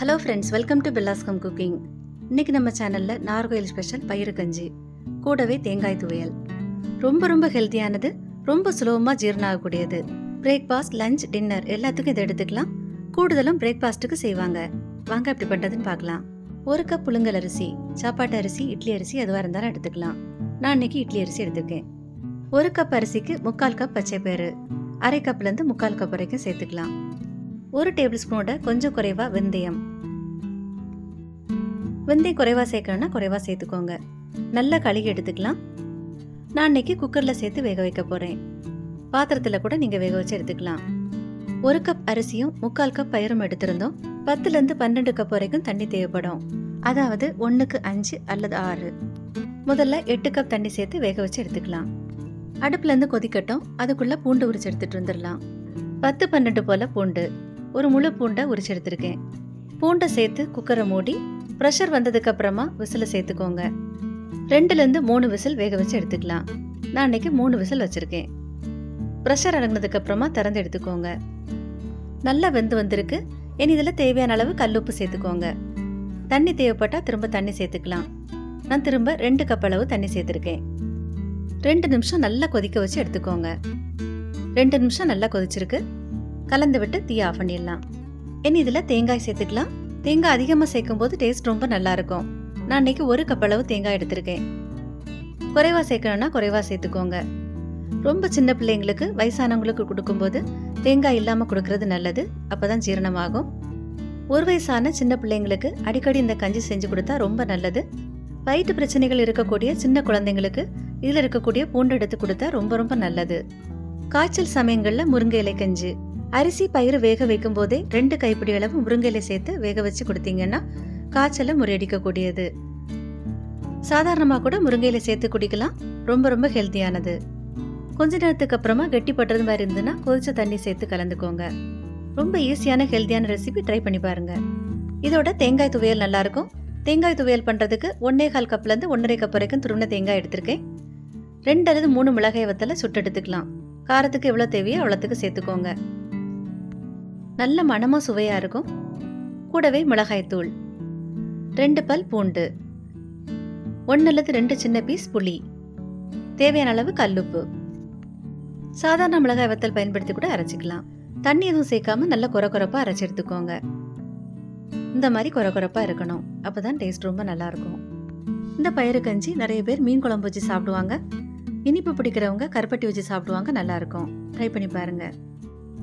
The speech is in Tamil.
ஹலோ ஃப்ரெண்ட்ஸ் வெல்கம் டு பில்லாஸ்கம் குக்கிங் இன்னைக்கு நம்ம சேனலில் நார்கோயில் ஸ்பெஷல் பயிறு கஞ்சி கூடவே தேங்காய் துவையல். ரொம்ப ரொம்ப ஹெல்த்தியானது ரொம்ப சுலபமாக ஜீரணம் ஆகக்கூடியது பிரேக்ஃபாஸ்ட் லஞ்ச் டின்னர் எல்லாத்துக்கும் இதை எடுத்துக்கலாம். கூடுதலும் பிரேக்ஃபாஸ்ட்டுக்கு செய்வாங்க. வாங்க எப்படி பண்ணுறதுன்னு பார்க்கலாம். ஒரு கப் புழுங்கல் அரிசி சாப்பாட்டு அரிசி இட்லி அரிசி எதுவாக இருந்தாலும் எடுத்துக்கலாம். நான் இன்னைக்கு இட்லி அரிசி எடுத்திருக்கேன். ஒரு கப் அரிசிக்கு முக்கால் கப் பச்சை பயிறு அரை கப்லேருந்து முக்கால் கப் வரைக்கும் சேர்த்துக்கலாம். ஒரு டேபிள் ஸ்பூனோட கொஞ்சம் குறைவா வெந்தயம். வெந்தயம் குறைவாக சேர்க்கணும்னா குறைவாக சேர்த்துக்கோங்க. நல்லா கழுகி எடுத்துக்கலாம். நான் இன்னைக்கு குக்கரில் சேர்த்து வேக வைக்க போகிறேன் பாத்திரத்தில் கூட நீங்கள் வேக வச்சு எடுத்துக்கலாம். ஒரு கப் அரிசியும் முக்கால் கப் பயிரும் எடுத்திருந்தோம். பத்துலேருந்து பன்னெண்டு கப் வரைக்கும் தண்ணி தேவைப்படும். அதாவது ஒன்றுக்கு அஞ்சு அல்லது ஆறு. முதல்ல எட்டு கப் தண்ணி சேர்த்து வேக வச்சு எடுத்துக்கலாம். அடுப்புலேருந்து கொதிக்கட்டும். அதுக்குள்ளே பூண்டு உரிச்சு எடுத்துகிட்டு வந்துடலாம். பத்து பன்னெண்டு போல் பூண்டு. ஒரு முழு பூண்டை உரிச்சு எடுத்திருக்கேன் பூண்டை சேர்த்து குக்கரை மூடி ப்ரெஷர் வந்ததுக்கு அப்புறமா விசிலை சேர்த்துக்கோங்க. ரெண்டுலேருந்து மூணு விசில் வேக வச்சு எடுத்துக்கலாம். நான் இன்னைக்கு மூணு விசில் வச்சுருக்கேன். ப்ரெஷர் அடங்கினதுக்கு அப்புறமா திறந்து எடுத்துக்கோங்க. நல்லா வெந்து வந்திருக்கு. இனி இதில் தேவையான அளவு கல்லுப்பு சேர்த்துக்கோங்க. தண்ணி தேவைப்பட்டால் திரும்ப தண்ணி சேர்த்துக்கலாம். நான் திரும்ப ரெண்டு கப் அளவு தண்ணி சேர்த்துருக்கேன். ரெண்டு நிமிஷம் நல்லா கொதிக்க வச்சு எடுத்துக்கோங்க. ரெண்டு நிமிஷம் நல்லா கொதிச்சிருக்கு. கலந்து விட்டு தீ ஆஃப் பண்ணிடலாம். இனி இதில் தேங்காய் சேர்த்துக்கலாம். தேங்காய் அதிகமாக சேர்க்கும் போது டேஸ்ட் ரொம்ப நல்லா இருக்கும் நான் இன்னைக்கு ஒரு கப் அளவு தேங்காய் எடுத்திருக்கேன். குறைவா சேர்க்கணும்னா குறைவா சேர்த்துக்கோங்க. ரொம்ப சின்ன பிள்ளைங்களுக்கு வயசானவங்களுக்கு கொடுக்கும்போது தேங்காய் இல்லாமல் கொடுக்கறது நல்லது. அப்போ தான் ஜீரணமாகும். ஒரு வயசான சின்ன பிள்ளைங்களுக்கு அடிக்கடி இந்த கஞ்சி செஞ்சு கொடுத்தா ரொம்ப நல்லது. வயிற்று பிரச்சனைகள் இருக்கக்கூடிய சின்ன குழந்தைங்களுக்கு இதில் இருக்கக்கூடிய பூண்டு எடுத்து கொடுத்தா ரொம்ப ரொம்ப நல்லது. காய்ச்சல் சமயங்களில் முருங்கை இலை கஞ்சி. அரிசி பயிறு வேக வைக்கும் போதே ரெண்டு கைப்பிடி அளவு முருங்கை இலை சேர்த்து வேக வச்சு கொடுத்தீங்கன்னா காய்ச்சலை முறியடிக்கக்கூடியது. சாதாரணமாக கூட முருங்கையில சேர்த்து குடிக்கலாம். ரொம்ப ரொம்ப ஹெல்த்தியானது. கொஞ்ச நேரத்துக்கு அப்புறமா கெட்டிப்பட்டது மாதிரி இருந்ததுன்னா கொதிச்ச தண்ணி சேர்த்து கலந்துக்கோங்க. ரொம்ப ஈஸியான ஹெல்த்தியான ரெசிபி ட்ரை பண்ணி பாருங்க. இதோட தேங்காய் துவையல் நல்லா இருக்கும். தேங்காய் துவையல் பண்றதுக்கு ஒன்னே கால் கப்ல இருந்து ஒன்றரை கப் வரைக்கும் துருவின தேங்காய் எடுத்திருக்கேன். ரெண்டு அல்லது மூணு மிளகாய் வத்தல சுட்டு எடுத்துக்கலாம். காரத்துக்கு எவ்வளோ தேவையோ அவ்வளோத்துக்கு சேர்த்துக்கோங்க. நல்ல மனமும் சுவையாக இருக்கும். கூடவே மிளகாய்த்தூள். ரெண்டு பல் பூண்டு. ஒன்று அல்லது ரெண்டு சின்ன பீஸ் புளி. தேவையான அளவு கல்லுப்பு. சாதாரண மிளகாய் வத்தல் பயன்படுத்தி கூட அரைச்சிக்கலாம். தண்ணி எதுவும் சேர்க்காம நல்லா குறை குறைப்பா அரைச்சி எடுத்துக்கோங்க. இந்த மாதிரி குறை குறைப்பா இருக்கணும். அப்பதான் டேஸ்ட் ரொம்ப நல்லாயிருக்கும் இந்த பயிறு கஞ்சி நிறைய பேர் மீன் குழம்பு வச்சு சாப்பிடுவாங்க. இனிப்பு பிடிக்கிறவங்க கருப்பட்டி வச்சு சாப்பிடுவாங்க நல்லாயிருக்கும் ட்ரை பண்ணி பாருங்கள்